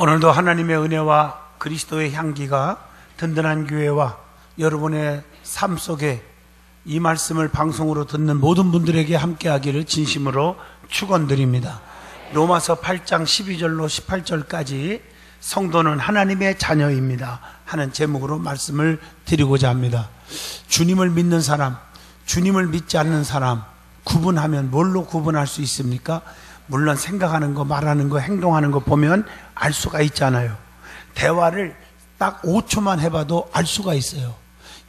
오늘도 하나님의 은혜와 그리스도의 향기가 든든한 교회와 여러분의 삶 속에 이 말씀을 방송으로 듣는 모든 분들에게 함께하기를 진심으로 축원드립니다. 로마서 8장 12절로 18절까지 성도는 하나님의 자녀입니다. 하는 제목으로 말씀을 드리고자 합니다. 주님을 믿는 사람, 주님을 믿지 않는 사람 구분하면 뭘로 구분할 수 있습니까? 물론 생각하는 거, 말하는 거, 행동하는 거 보면 알 수가 있잖아요. 대화를 딱 5초만 해봐도 알 수가 있어요.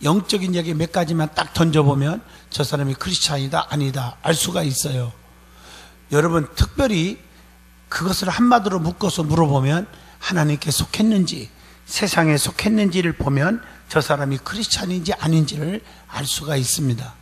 영적인 얘기 몇 가지만 딱 던져보면 저 사람이 크리스찬이다, 아니다, 알 수가 있어요. 여러분, 특별히 그것을 한마디로 묶어서 물어보면 하나님께 속했는지, 세상에 속했는지를 보면 저 사람이 크리스찬인지 아닌지를 알 수가 있습니다.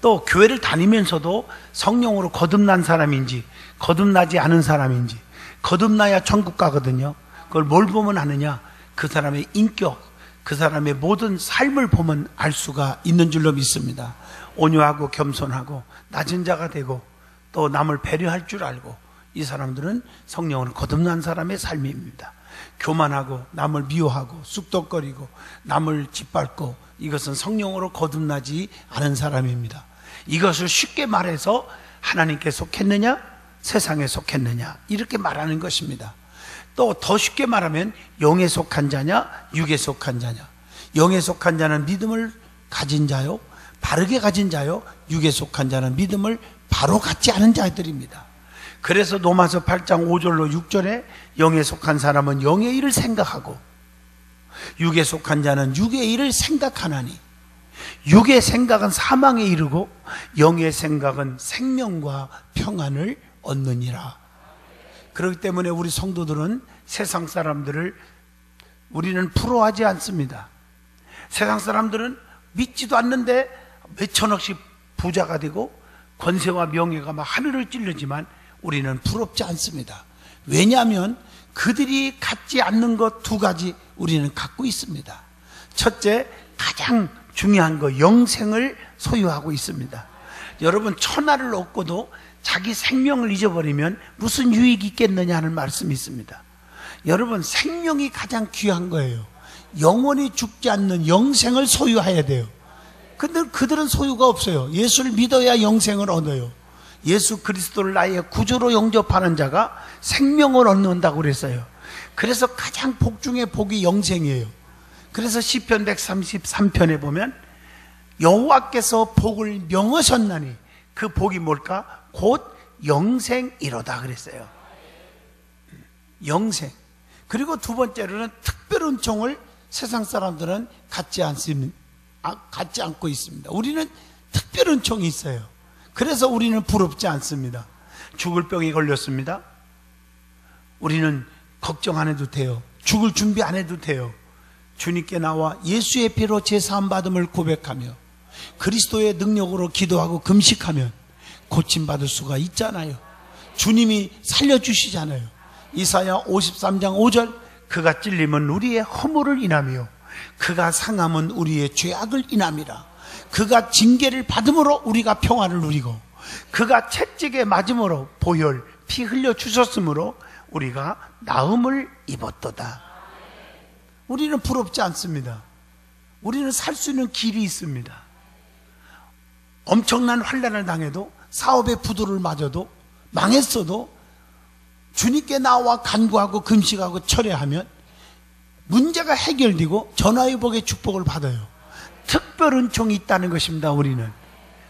또 교회를 다니면서도 성령으로 거듭난 사람인지 거듭나지 않은 사람인지 거듭나야 천국 가거든요. 그걸 뭘 보면 아느냐? 그 사람의 인격, 그 사람의 모든 삶을 보면 알 수가 있는 줄로 믿습니다. 온유하고 겸손하고 낮은 자가 되고 또 남을 배려할 줄 알고 이 사람들은 성령으로 거듭난 사람의 삶입니다. 교만하고 남을 미워하고 쑥덕거리고 남을 짓밟고 이것은 성령으로 거듭나지 않은 사람입니다. 이것을 쉽게 말해서 하나님께 속했느냐 세상에 속했느냐 이렇게 말하는 것입니다. 또 더 쉽게 말하면 영에 속한 자냐 육에 속한 자냐 영에 속한 자는 믿음을 가진 자요 바르게 가진 자요 육에 속한 자는 믿음을 바로 갖지 않은 자들입니다. 그래서 로마서 8장 5절로 6절에 영에 속한 사람은 영의 일을 생각하고 육에 속한 자는 육의 일을 생각하나니 육의 생각은 사망에 이르고 영의 생각은 생명과 평안을 얻느니라. 그렇기 때문에 우리 성도들은 세상 사람들을 우리는 부러워하지 않습니다. 세상 사람들은 믿지도 않는데 몇천억씩 부자가 되고 권세와 명예가 막 하늘을 찔르지만 우리는 부럽지 않습니다. 왜냐하면 그들이 갖지 않는 것 두 가지 우리는 갖고 있습니다. 첫째, 가장 중요한 거, 영생을 소유하고 있습니다. 여러분, 천하를 얻고도 자기 생명을 잊어버리면 무슨 유익이 있겠느냐 하는 말씀이 있습니다. 여러분, 생명이 가장 귀한 거예요. 영원히 죽지 않는 영생을 소유해야 돼요. 근데 그들은 소유가 없어요. 예수를 믿어야 영생을 얻어요. 예수 그리스도를 나의 구주로 영접하는 자가 생명을 얻는다고 그랬어요. 그래서 가장 복 중에 복이 영생이에요. 그래서 시편 133편에 보면 여호와께서 복을 명하셨나니 그 복이 뭘까? 곧 영생이로다 그랬어요. 영생. 그리고 두 번째로는 특별 은총을 세상 사람들은 갖지 않습니다. 아, 갖지 않고 있습니다. 우리는 특별 은총이 있어요. 그래서 우리는 부럽지 않습니다. 죽을 병이 걸렸습니다. 우리는 걱정 안 해도 돼요. 죽을 준비 안 해도 돼요. 주님께 나와 예수의 피로 제사함 받음을 고백하며 그리스도의 능력으로 기도하고 금식하면 고침 받을 수가 있잖아요. 주님이 살려 주시잖아요. 이사야 53장 5절 그가 찔림은 우리의 허물을 인하며 그가 상함은 우리의 죄악을 인함이라. 그가 징계를 받음으로 우리가 평안을 누리고 그가 채찍에 맞음으로 보혈 피 흘려 주셨으므로 우리가 나음을 입었도다. 우리는 부럽지 않습니다. 우리는 살 수 있는 길이 있습니다. 엄청난 환란을 당해도 사업의 부도를 맞아도 망했어도 주님께 나와 간구하고 금식하고 철회하면 문제가 해결되고 전화위복의 축복을 받아요. 특별 은총이 있다는 것입니다, 우리는.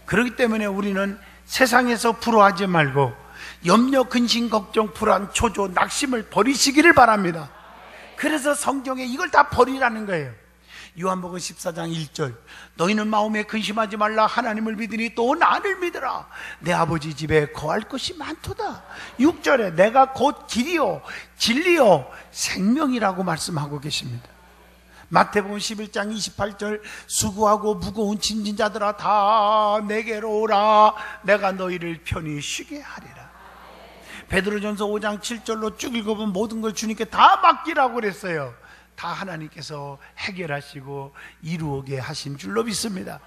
그렇기 때문에 우리는 세상에서 부러워하지 말고 염려, 근심, 걱정, 불안, 초조, 낙심을 버리시기를 바랍니다. 그래서 성경에 이걸 다 버리라는 거예요. 요한복음 14장 1절. 너희는 마음에 근심하지 말라. 하나님을 믿으니 또 나를 믿으라. 내 아버지 집에 거할 것이 많도다. 6절에 내가 곧 길이요 진리요 생명이라고 말씀하고 계십니다. 마태복음 11장 28절. 수고하고 무거운 짐진 자들아 다 내게로 오라. 내가 너희를 편히 쉬게 하리라 베드로전서 5장 7절로 쭉 읽어보면 모든 걸 주님께 다 맡기라고 그랬어요 다 하나님께서 해결하시고 이루게 하신 줄로 믿습니다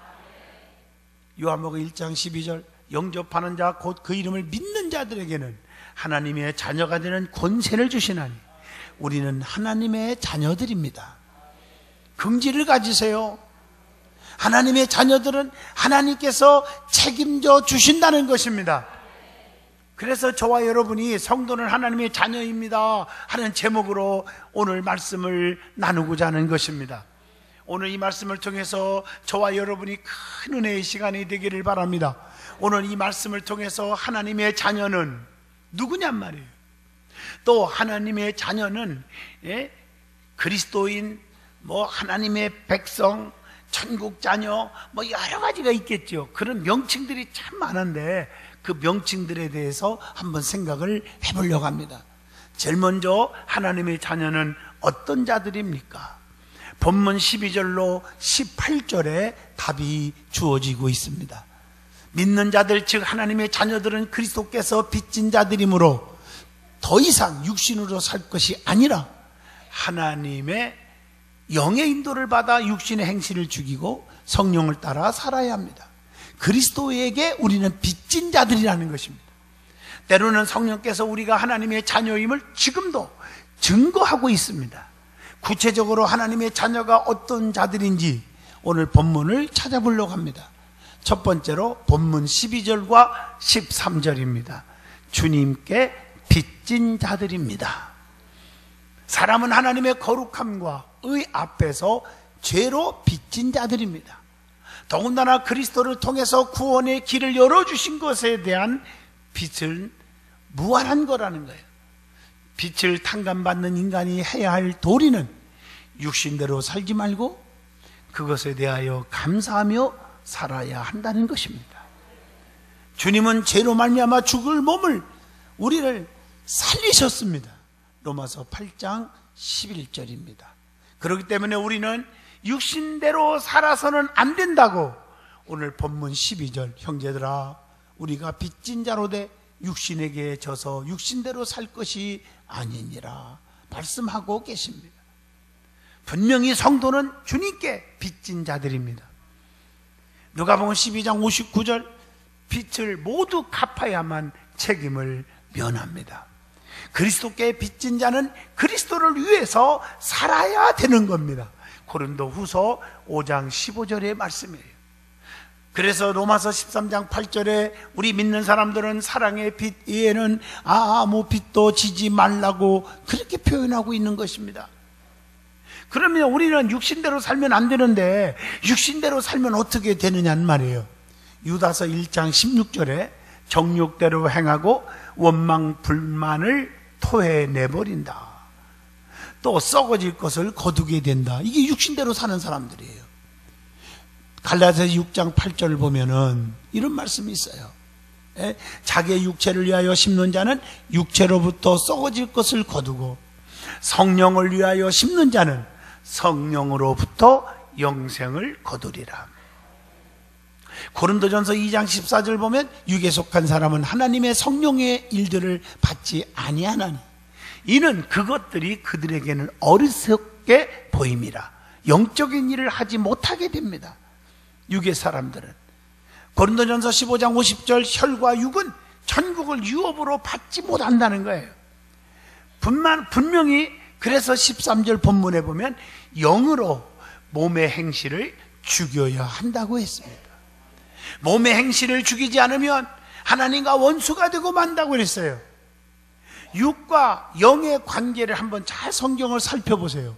요한복음 1장 12절 영접하는 자 곧 그 이름을 믿는 자들에게는 하나님의 자녀가 되는 권세를 주시나니 우리는 하나님의 자녀들입니다. 긍지를 가지세요. 하나님의 자녀들은 하나님께서 책임져 주신다는 것입니다. 그래서 저와 여러분이 성도는 하나님의 자녀입니다 하는 제목으로 오늘 말씀을 나누고자 하는 것입니다. 오늘 이 말씀을 통해서 저와 여러분이 큰 은혜의 시간이 되기를 바랍니다. 오늘 이 말씀을 통해서 하나님의 자녀는 누구냔 말이에요. 또 하나님의 자녀는 예? 그리스도인, 뭐 하나님의 백성, 천국 자녀, 뭐 여러 가지가 있겠죠. 그런 명칭들이 참 많은데 그 명칭들에 대해서 한번 생각을 해보려고 합니다. 제일 먼저 하나님의 자녀는 어떤 자들입니까? 본문 12절로 18절에 답이 주어지고 있습니다. 믿는 자들, 즉 하나님의 자녀들은 그리스도께서 빚진 자들이므로 더 이상 육신으로 살 것이 아니라 하나님의 영의 인도를 받아 육신의 행실을 죽이고 성령을 따라 살아야 합니다. 그리스도에게 우리는 빚진 자들이라는 것입니다. 때로는 성령께서 우리가 하나님의 자녀임을 지금도 증거하고 있습니다. 구체적으로 하나님의 자녀가 어떤 자들인지 오늘 본문을 찾아보려고 합니다. 첫 번째로 본문 12절과 13절입니다. 주님께 빚진 자들입니다. 사람은 하나님의 거룩함과 의 앞에서 죄로 빚진 자들입니다. 더군다나 그리스도를 통해서 구원의 길을 열어주신 것에 대한 빚은 무한한 거라는 거예요. 빛을 탕감받는 인간이 해야 할 도리는 육신대로 살지 말고 그것에 대하여 감사하며 살아야 한다는 것입니다. 주님은 죄로 말미암아 죽을 몸을 우리를 살리셨습니다. 로마서 8장 11절입니다. 그렇기 때문에 우리는 육신대로 살아서는 안 된다고 오늘 본문 12절 형제들아 우리가 빚진 자로 돼 육신에게 져서 육신대로 살 것이 아니니라 말씀하고 계십니다. 분명히 성도는 주님께 빚진 자들입니다. 누가 보면 12장 59절 빚을 모두 갚아야만 책임을 면합니다. 그리스도께 빚진 자는 그리스도를 위해서 살아야 되는 겁니다. 고린도 후서 5장 15절의 말씀이에요. 그래서 로마서 13장 8절에 우리 믿는 사람들은 사랑의 빛 이에는 아무 빛도 지지 말라고 그렇게 표현하고 있는 것입니다. 그러면 우리는 육신대로 살면 안 되는데 육신대로 살면 어떻게 되느냐는 말이에요. 유다서 1장 16절에 정욕대로 행하고 원망 불만을 토해내 버린다. 또 썩어질 것을 거두게 된다. 이게 육신대로 사는 사람들이에요. 갈라디아 6장 8절을 보면은 이런 말씀이 있어요. 예? 자기의 육체를 위하여 심는 자는 육체로부터 썩어질 것을 거두고 성령을 위하여 심는 자는 성령으로부터 영생을 거두리라. 고린도전서 2장 14절 보면 육에 속한 사람은 하나님의 성령의 일들을 받지 아니하나니 이는 그것들이 그들에게는 어리석게 보임이라 영적인 일을 하지 못하게 됩니다. 육의 사람들은 고린도전서 15장 50절 혈과 육은 천국을 유업으로 받지 못한다는 거예요. 분만 분명히 그래서 13절 본문에 보면 영으로 몸의 행실을 죽여야 한다고 했습니다. 몸의 행실을 죽이지 않으면 하나님과 원수가 되고 만다고 그랬어요. 육과 영의 관계를 한번 잘 성경을 살펴보세요.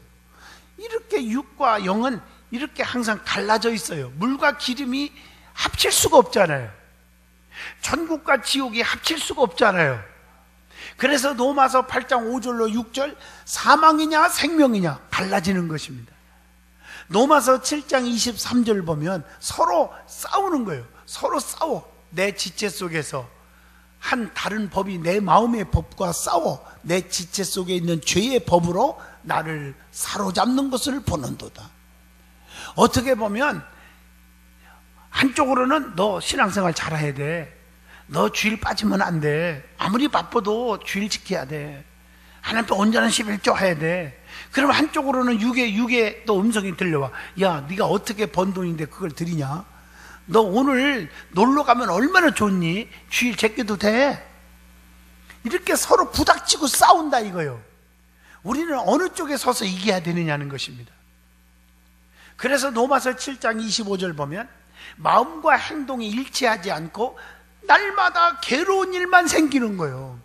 이렇게 육과 영은 이렇게 항상 갈라져 있어요. 물과 기름이 합칠 수가 없잖아요. 천국과 지옥이 합칠 수가 없잖아요. 그래서 로마서 8장 5절로 6절 사망이냐 생명이냐 갈라지는 것입니다. 로마서 7장 23절 보면 서로 싸우는 거예요. 서로 싸워. 내 지체 속에서 한 다른 법이 내 마음의 법과 싸워 내 지체 속에 있는 죄의 법으로 나를 사로잡는 것을 보는도다. 어떻게 보면 한쪽으로는 너 신앙생활 잘해야 돼. 너 주일 빠지면 안 돼. 아무리 바빠도 주일 지켜야 돼. 하나님께 온전한 11조 해야 돼. 그러면 한쪽으로는 육에 육에 또 음성이 들려와. 야, 네가 어떻게 번 돈인데 그걸 드리냐? 너 오늘 놀러 가면 얼마나 좋니? 주일 제껴도 돼. 이렇게 서로 부닥치고 싸운다 이거요. 우리는 어느 쪽에 서서 이겨야 되느냐는 것입니다. 그래서 로마서 7장 25절 보면 마음과 행동이 일치하지 않고 날마다 괴로운 일만 생기는 거예요.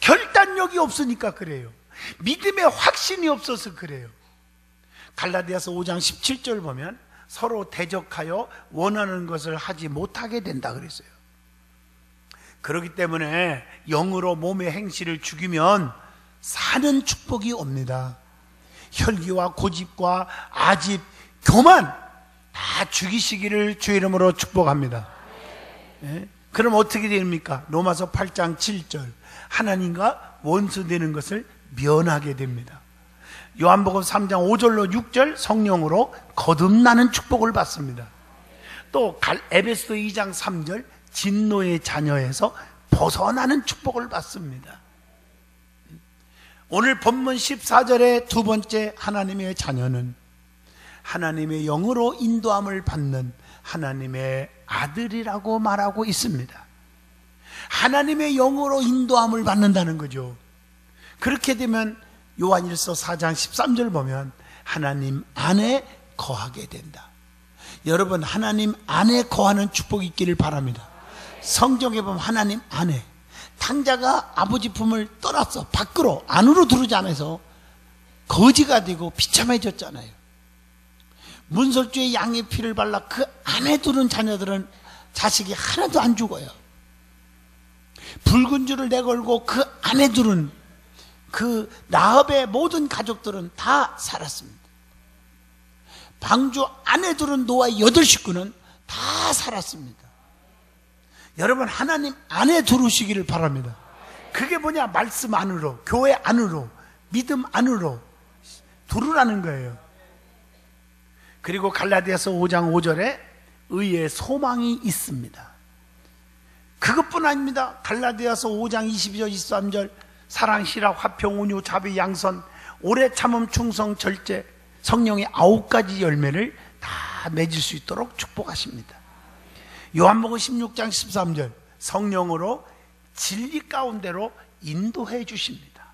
결단력이 없으니까 그래요. 믿음의 확신이 없어서 그래요. 갈라디아서 5장 17절 보면 서로 대적하여 원하는 것을 하지 못하게 된다 그랬어요. 그렇기 때문에 영으로 몸의 행실을 죽이면 사는 축복이 옵니다. 혈기와 고집과 아집, 교만 다 죽이시기를 주 이름으로 축복합니다. 예? 그럼 어떻게 됩니까? 로마서 8장 7절 하나님과 원수되는 것을 면하게 됩니다. 요한복음 3장 5절로 6절 성령으로 거듭나는 축복을 받습니다. 또 에베소 2장 3절 진노의 자녀에서 벗어나는 축복을 받습니다. 오늘 본문 14절의 두 번째 하나님의 자녀는 하나님의 영으로 인도함을 받는 하나님의 아들이라고 말하고 있습니다. 하나님의 영으로 인도함을 받는다는 거죠. 그렇게 되면 요한일서 4장 13절 보면 하나님 안에 거하게 된다. 여러분 하나님 안에 거하는 축복이 있기를 바랍니다. 성경에 보면 하나님 안에 탕자가 아버지 품을 떠났어 밖으로 안으로 들어오지 않아서 거지가 되고 비참해졌잖아요. 문설주의 양의 피를 발라 그 안에 두는 자녀들은 자식이 하나도 안 죽어요. 붉은 줄을 내걸고 그 안에 두는 그 라합의 모든 가족들은 다 살았습니다. 방주 안에 두는 노아의 여덟 식구는 다 살았습니다. 여러분 하나님 안에 들어오시기를 바랍니다. 그게 뭐냐? 말씀 안으로, 교회 안으로, 믿음 안으로 들어라는 거예요. 그리고 갈라디아서 5장 5절에 의의 소망이 있습니다. 그것뿐 아닙니다. 갈라디아서 5장 22절 23절 사랑, 희락, 화평, 온유, 자비, 양선, 오래 참음, 충성, 절제 성령의 아홉 가지 열매를 다 맺을 수 있도록 축복하십니다. 요한복음 16장 13절 성령으로 진리 가운데로 인도해 주십니다.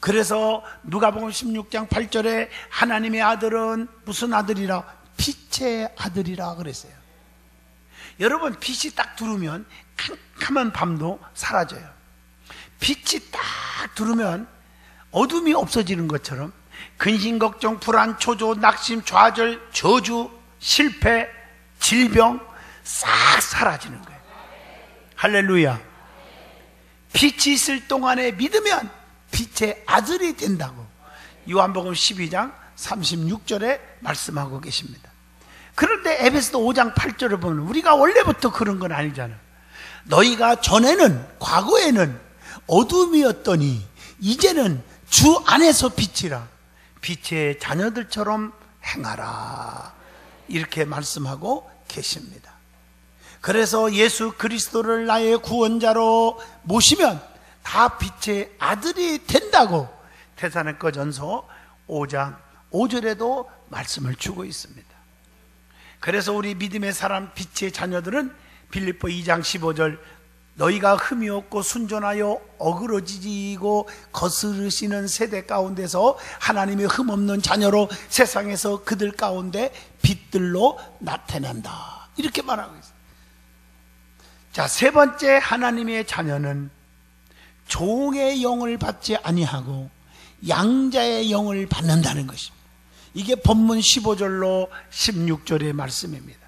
그래서 누가복음 16장 8절에 하나님의 아들은 무슨 아들이라 빛의 아들이라 그랬어요. 여러분 빛이 딱 들으면 캄캄한 밤도 사라져요. 빛이 딱 들으면 어둠이 없어지는 것처럼 근심 걱정 불안 초조 낙심 좌절 저주 실패 질병 싹 사라지는 거예요. 할렐루야. 빛이 있을 동안에 믿으면 빛의 아들이 된다고 요한복음 12장 36절에 말씀하고 계십니다. 그런데 에베소도 5장 8절을 보면 우리가 원래부터 그런 건 아니잖아. 너희가 전에는 과거에는 어둠이었더니 이제는 주 안에서 빛이라 빛의 자녀들처럼 행하라. 이렇게 말씀하고 계십니다. 그래서 예수 그리스도를 나의 구원자로 모시면 다 빛의 아들이 된다고 태사네거 전서 5장 5절에도 말씀을 주고 있습니다. 그래서 우리 믿음의 사람 빛의 자녀들은 빌립보 2장 15절 너희가 흠이 없고 순전하여 어그러지고 거스르시는 세대 가운데서 하나님의 흠 없는 자녀로 세상에서 그들 가운데 빛들로 나타난다. 이렇게 말하고 있어요. 자, 세 번째 하나님의 자녀는 종의 영을 받지 아니하고 양자의 영을 받는다는 것입니다. 이게 본문 15절로 16절의 말씀입니다.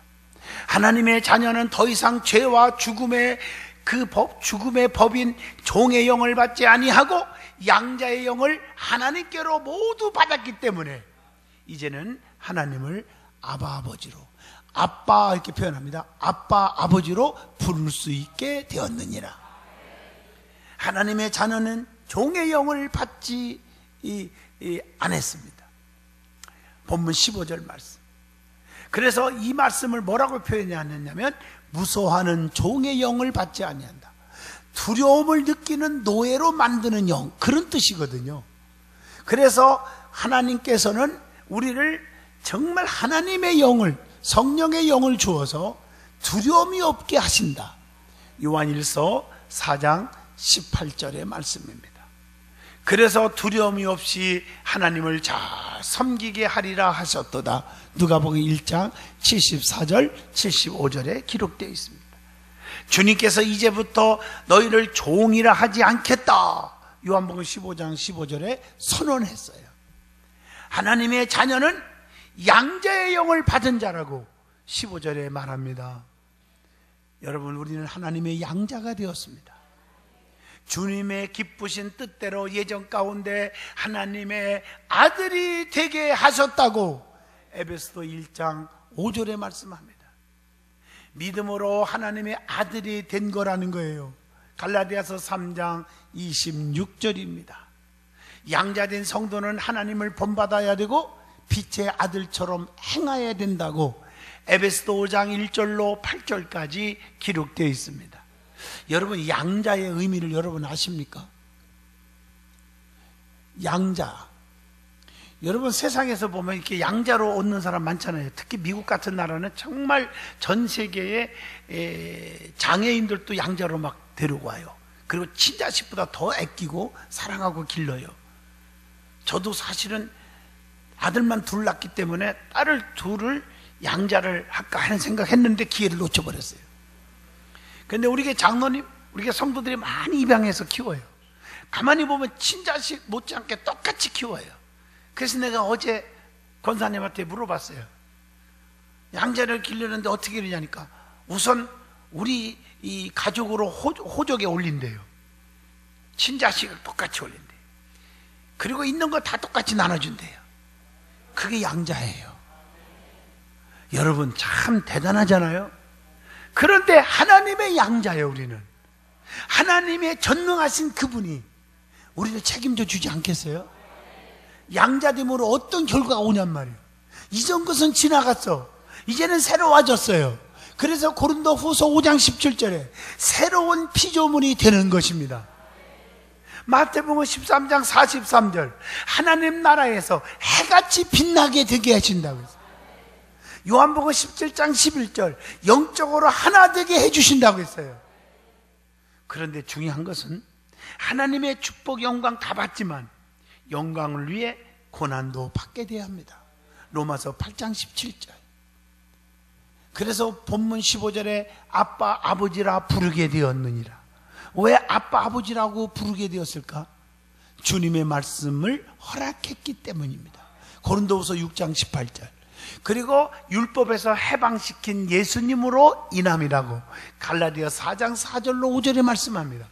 하나님의 자녀는 더 이상 죄와 죽음의 그 법, 죽음의 법인 종의 영을 받지 아니하고 양자의 영을 하나님께로 모두 받았기 때문에 이제는 하나님을 아바 아버지로 아빠 이렇게 표현합니다. 아빠 아버지로 부를 수 있게 되었느니라. 하나님의 자녀는 종의 영을 받지 안 했습니다. 본문 15절 말씀. 그래서 이 말씀을 뭐라고 표현하느냐면 무서워하는 종의 영을 받지 아니한다. 두려움을 느끼는 노예로 만드는 영 그런 뜻이거든요. 그래서 하나님께서는 우리를 정말 하나님의 영을 성령의 영을 주어서 두려움이 없게 하신다. 요한일서 4장 18절의 말씀입니다. 그래서 두려움이 없이 하나님을 잘 섬기게 하리라 하셨도다. 누가복음 1장 74절 75절에 기록되어 있습니다. 주님께서 이제부터 너희를 종이라 하지 않겠다. 요한복음 15장 15절에 선언했어요. 하나님의 자녀는 양자의 영을 받은 자라고 15절에 말합니다. 여러분, 우리는 하나님의 양자가 되었습니다. 주님의 기쁘신 뜻대로 예정 가운데 하나님의 아들이 되게 하셨다고 에베소도 1장 5절에 말씀합니다. 믿음으로 하나님의 아들이 된 거라는 거예요. 갈라디아서 3장 26절입니다. 양자된 성도는 하나님을 본받아야 되고 빛의 아들처럼 행하여야 된다고 에베스도 5장 1절로 8절까지 기록되어 있습니다. 여러분 양자의 의미를 여러분 아십니까? 양자. 여러분 세상에서 보면 이렇게 양자로 얻는 사람 많잖아요. 특히 미국 같은 나라는 정말 전 세계의 장애인들도 양자로 막 데리고 와요. 그리고 친자식보다 더 아끼고 사랑하고 길러요. 저도 사실은 아들만 둘 낳기 때문에 딸을 둘을 양자를 할까 하는 생각했는데 기회를 놓쳐버렸어요. 근데 우리 게 장로님, 우리 게 성도들이 많이 입양해서 키워요. 가만히 보면 친자식 못지않게 똑같이 키워요. 그래서 내가 어제 권사님한테 물어봤어요. 양자를 기르는데 어떻게 이러냐니까 우선 우리 이 가족으로 호, 족에 올린대요. 친자식을 똑같이 올린대요. 그리고 있는 거 다 똑같이 나눠준대요. 그게 양자예요. 여러분 참 대단하잖아요. 그런데 하나님의 양자예요, 우리는. 하나님의 전능하신 그분이 우리를 책임져 주지 않겠어요? 양자됨으로 어떤 결과가 오냔 말이에요. 이전 것은 지나갔어. 이제는 새로워졌어요. 그래서 고린도 후서 5장 17절에 새로운 피조물이 되는 것입니다. 마태복음 13장 43절 하나님 나라에서 해같이 빛나게 되게 하신다고 했어요. 요한복음 17장 11절 영적으로 하나 되게 해 주신다고 했어요. 그런데 중요한 것은 하나님의 축복 영광 다 받지만 영광을 위해 고난도 받게 돼야 합니다. 로마서 8장 17절. 그래서 본문 15절에 아빠 아버지라 부르게 되었느니라. 왜 아빠 아버지라고 부르게 되었을까? 주님의 말씀을 허락했기 때문입니다. 고린도후서 6장 18절. 그리고 율법에서 해방시킨 예수님으로 인함이라고 갈라디아 4장 4절로 5절에 말씀합니다.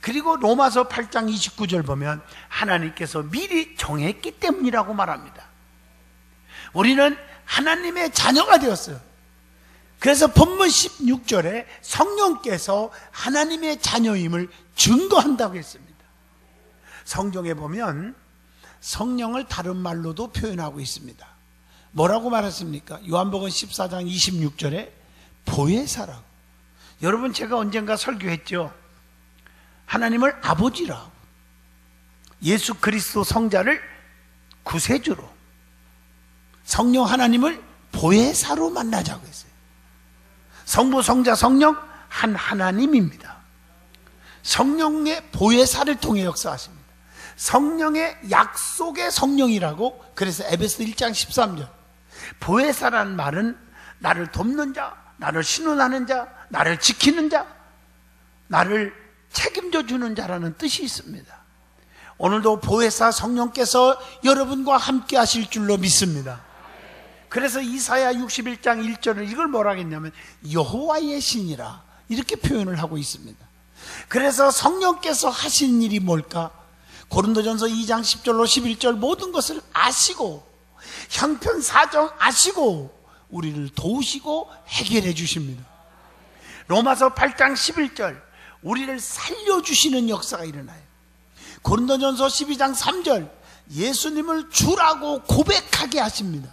그리고 로마서 8장 29절 보면 하나님께서 미리 정했기 때문이라고 말합니다. 우리는 하나님의 자녀가 되었어요. 그래서 본문 16절에 성령께서 하나님의 자녀임을 증거한다고 했습니다. 성경에 보면 성령을 다른 말로도 표현하고 있습니다. 뭐라고 말했습니까? 요한복음 14장 26절에 보혜사라고. 여러분 제가 언젠가 설교했죠. 하나님을 아버지라. 예수 그리스도 성자를 구세주로. 성령 하나님을 보혜사로 만나자고 했어요. 성부, 성자, 성령 한 하나님입니다. 성령의 보혜사를 통해 역사하십니다. 성령의 약속의 성령이라고 그래서 에베소 1장 13절 보혜사라는 말은 나를 돕는 자, 나를 신원하는 자, 나를 지키는 자, 나를 책임져 주는 자라는 뜻이 있습니다. 오늘도 보혜사 성령께서 여러분과 함께 하실 줄로 믿습니다. 그래서 이사야 61장 1절을 이걸 뭐라 했냐면 여호와의 신이라 이렇게 표현을 하고 있습니다. 그래서 성령께서 하신 일이 뭘까? 고린도전서 2장 10절로 11절 모든 것을 아시고 형편 사정 아시고 우리를 도우시고 해결해 주십니다. 로마서 8장 11절 우리를 살려 주시는 역사가 일어나요. 고린도전서 12장 3절 예수님을 주라고 고백하게 하십니다.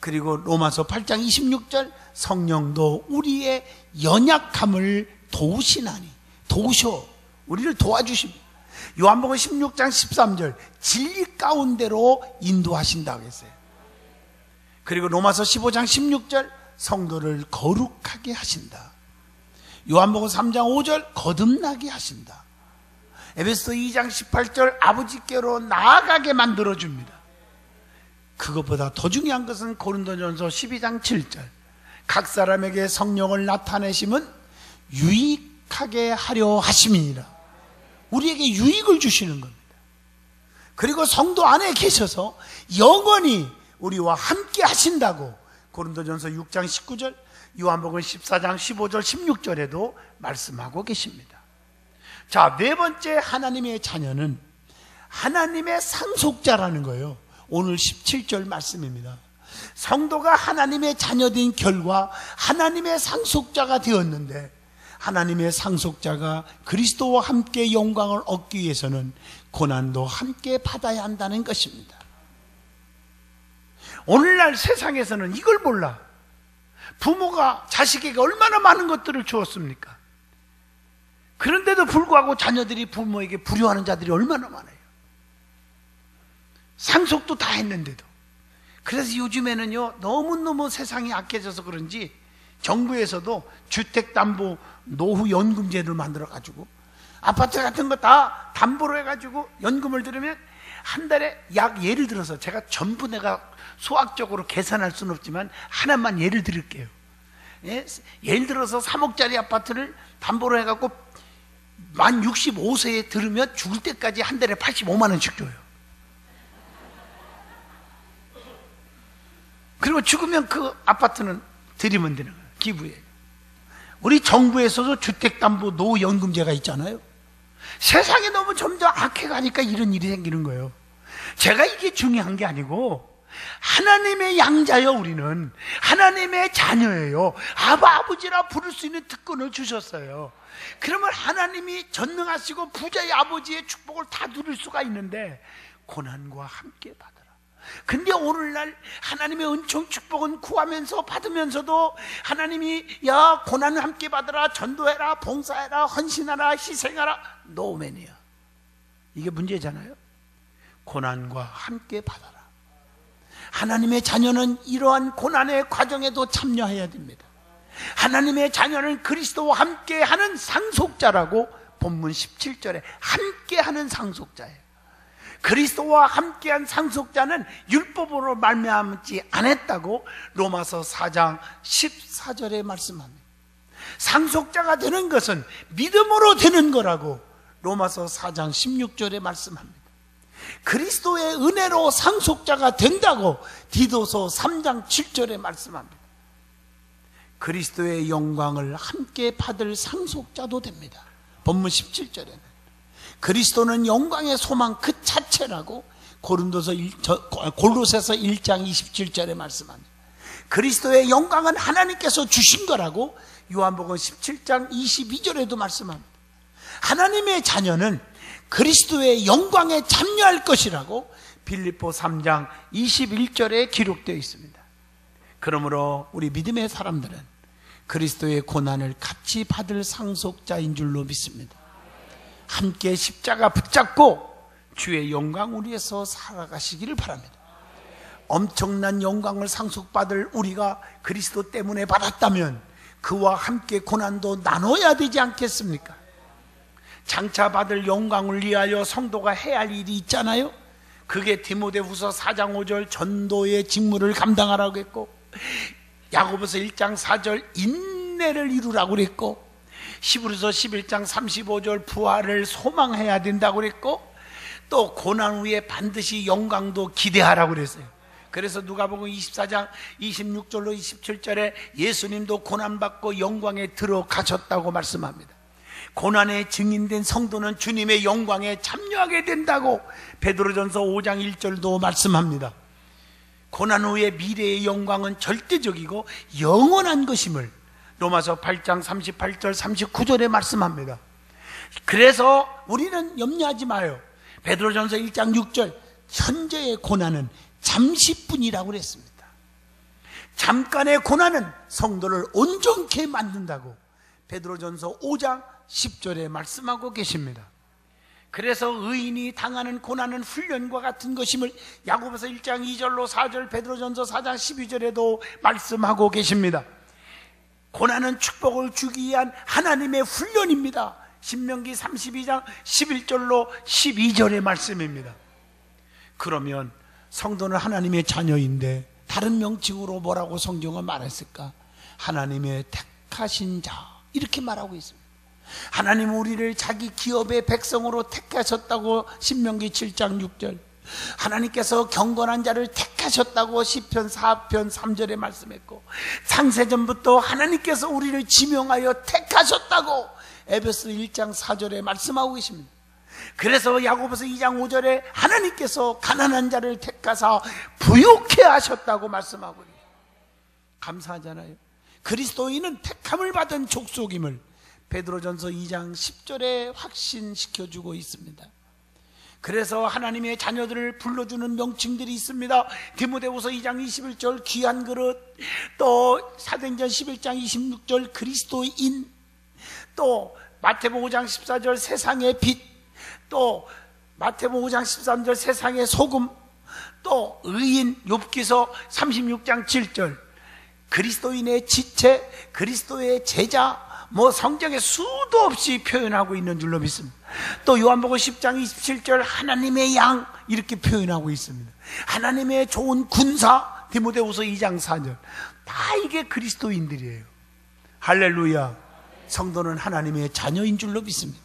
그리고 로마서 8장 26절 성령도 우리의 연약함을 도우시나니 도우셔 우리를 도와주십니다. 요한복음 16장 13절 진리 가운데로 인도하신다고 했어요. 그리고 로마서 15장 16절 성도를 거룩하게 하신다. 요한복음 3장 5절 거듭나게 하신다. 에베소 2장 18절 아버지께로 나아가게 만들어 줍니다. 그것보다 더 중요한 것은 고린도전서 12장 7절 각 사람에게 성령을 나타내심은 유익하게 하려 하심이니라. 우리에게 유익을 주시는 겁니다. 그리고 성도 안에 계셔서 영원히 우리와 함께 하신다고 고린도전서 6장 19절, 요한복음 14장 15절, 16절에도 말씀하고 계십니다. 자, 네 번째 하나님의 자녀는 하나님의 상속자라는 거예요. 오늘 17절 말씀입니다. 성도가 하나님의 자녀된 결과 하나님의 상속자가 되었는데 하나님의 상속자가 그리스도와 함께 영광을 얻기 위해서는 고난도 함께 받아야 한다는 것입니다. 오늘날 세상에서는 이걸 몰라. 부모가 자식에게 얼마나 많은 것들을 주었습니까? 그런데도 불구하고 자녀들이 부모에게 불효하는 자들이 얼마나 많아요. 상속도 다 했는데도. 그래서 요즘에는요, 너무너무 세상이 악해져서 그런지 정부에서도 주택담보 노후연금제를 만들어 가지고 아파트 같은 거 다 담보로 해가지고 연금을 들으면 한 달에 약 예를 들어서 제가 전부 내가 수학적으로 계산할 수는 없지만 하나만 예를 드릴게요. 예? 예를 들어서 3억짜리 아파트를 담보로 해갖고 만 65세에 들으면 죽을 때까지 한 달에 85만 원씩 줘요. 그리고 죽으면 그 아파트는 드리면 되는 거예요. 기부에. 우리 정부에서도 주택담보 노연금제가 있잖아요. 세상이 너무 점점 악해가니까 이런 일이 생기는 거예요. 제가 이게 중요한 게 아니고 하나님의 양자요 우리는 하나님의 자녀예요. 아바 아버지라 부를 수 있는 특권을 주셨어요. 그러면 하나님이 전능하시고 부자의 아버지의 축복을 다 누릴 수가 있는데 고난과 함께 받아라. 근데 오늘날 하나님의 은총 축복은 구하면서 받으면서도 하나님이 야 고난을 함께 받으라 전도해라 봉사해라 헌신하라 희생하라 노맨이야. 이게 문제잖아요. 고난과 함께 받아라. 하나님의 자녀는 이러한 고난의 과정에도 참여해야 됩니다. 하나님의 자녀는 그리스도와 함께 하는 상속자라고 본문 17절에 함께 하는 상속자예요. 그리스도와 함께한 상속자는 율법으로 말미암지 않았다고 로마서 4장 14절에 말씀합니다. 상속자가 되는 것은 믿음으로 되는 거라고 로마서 4장 16절에 말씀합니다. 그리스도의 은혜로 상속자가 된다고 디도서 3장 7절에 말씀합니다. 그리스도의 영광을 함께 받을 상속자도 됩니다. 본문 17절에는 그리스도는 영광의 소망 그 자체라고 고린도서 1, 골로새서 1장 27절에 말씀합니다. 그리스도의 영광은 하나님께서 주신 거라고 요한복음 17장 22절에도 말씀합니다. 하나님의 자녀는 그리스도의 영광에 참여할 것이라고 빌립보 3장 21절에 기록되어 있습니다. 그러므로 우리 믿음의 사람들은 그리스도의 고난을 같이 받을 상속자인 줄로 믿습니다. 함께 십자가 붙잡고 주의 영광을 위해서 살아가시기를 바랍니다. 엄청난 영광을 상속받을 우리가 그리스도 때문에 받았다면 그와 함께 고난도 나눠야 되지 않겠습니까? 장차 받을 영광을 위하여 성도가 해야 할 일이 있잖아요. 그게 디모데후서 4장 5절 전도의 직무를 감당하라고 했고 야고보서 1장 4절 인내를 이루라고 그랬고 시부르서 11장 35절 부활을 소망해야 된다고 그랬고 또 고난 후에 반드시 영광도 기대하라고 그랬어요. 그래서 누가복음 24장 26절로 27절에 예수님도 고난받고 영광에 들어가셨다고 말씀합니다. 고난의 증인된 성도는 주님의 영광에 참여하게 된다고 베드로전서 5장 1절도 말씀합니다. 고난 후의 미래의 영광은 절대적이고 영원한 것임을 로마서 8장 38절 39절에 말씀합니다. 그래서 우리는 염려하지 마요. 베드로전서 1장 6절 현재의 고난은 잠시뿐이라고 그랬습니다. 잠깐의 고난은 성도를 온전케 만든다고 베드로전서 5장 10절에 말씀하고 계십니다. 그래서 의인이 당하는 고난은 훈련과 같은 것임을 야고보서 1장 2절로 4절 베드로전서 4장 12절에도 말씀하고 계십니다. 고난은 축복을 주기 위한 하나님의 훈련입니다. 신명기 32장 11절로 12절의 말씀입니다. 그러면 성도는 하나님의 자녀인데 다른 명칭으로 뭐라고 성경은 말했을까? 하나님의 택하신 자 이렇게 말하고 있습니다. 하나님 우리를 자기 기업의 백성으로 택하셨다고 신명기 7장 6절 하나님께서 경건한 자를 택하셨다고 시편 4편 3절에 말씀했고 창세전부터 하나님께서 우리를 지명하여 택하셨다고 에베소 1장 4절에 말씀하고 계십니다. 그래서 야고보서 2장 5절에 하나님께서 가난한 자를 택하사 부욕해 하셨다고 말씀하고. 감사하잖아요. 그리스도인은 택함을 받은 족속임을 베드로전서 2장 10절에 확신시켜 주고 있습니다. 그래서 하나님의 자녀들을 불러주는 명칭들이 있습니다. 디모데후서 2장 21절 귀한 그릇, 또 사도행전 11장 26절 그리스도인, 또 마태복음 5장 14절 세상의 빛, 또 마태복음 5장 13절 세상의 소금, 또 의인 욥기서 36장 7절 그리스도인의 지체, 그리스도의 제자, 뭐 성경에 수도 없이 표현하고 있는 줄로 믿습니다. 또 요한복음 10장 27절 하나님의 양 이렇게 표현하고 있습니다. 하나님의 좋은 군사 디모데후서 2장 4절 다 이게 그리스도인들이에요. 할렐루야. 성도는 하나님의 자녀인 줄로 믿습니다.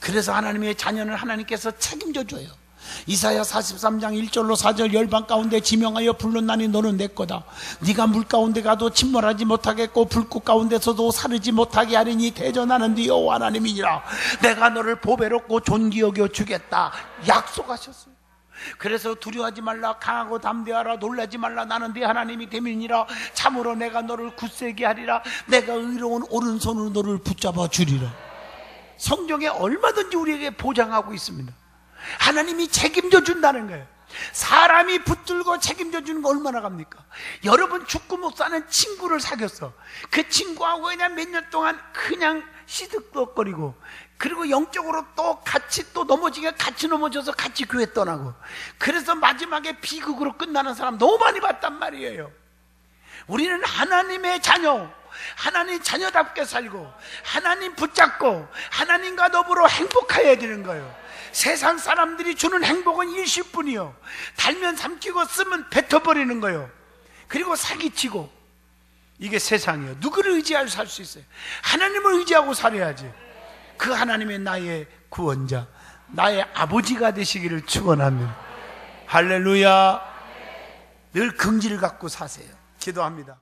그래서 하나님의 자녀는 하나님께서 책임져 줘요. 이사야 43장 1절로 4절 열방 가운데 지명하여 불렀나니 너는 내 거다. 네가 물 가운데 가도 침몰하지 못하겠고 불꽃 가운데서도 사르지 못하게 하리니 대전하는 네 여호와 하나님이니라. 내가 너를 보배롭고 존귀 여겨 주겠다. 약속하셨어요. 그래서 두려워하지 말라 강하고 담대하라 놀라지 말라 나는 네 하나님이 됨이니라 참으로 내가 너를 굳세게 하리라 내가 의로운 오른손으로 너를 붙잡아 주리라 성경에 얼마든지 우리에게 보장하고 있습니다 하나님이 책임져 준다는 거예요. 사람이 붙들고 책임져 주는 거 얼마나 갑니까? 여러분 죽고 못 사는 친구를 사귀었어. 그 친구하고 그냥 몇 년 동안 그냥 시득덕거리고 그리고 영적으로 또 같이 또 넘어지게 같이 넘어져서 같이 교회 떠나고 그래서 마지막에 비극으로 끝나는 사람 너무 많이 봤단 말이에요. 우리는 하나님의 자녀, 하나님 자녀답게 살고 하나님 붙잡고 하나님과 더불어 행복해야 되는 거예요. 세상 사람들이 주는 행복은 일시뿐이요. 달면 삼키고 쓰면 뱉어버리는 거예요. 그리고 사기치고 이게 세상이에요. 누구를 의지하고 살 수 있어요? 하나님을 의지하고 살아야지. 그 하나님의 나의 구원자, 나의 아버지가 되시기를 축원합니다. 할렐루야. 늘 긍지를 갖고 사세요. 기도합니다.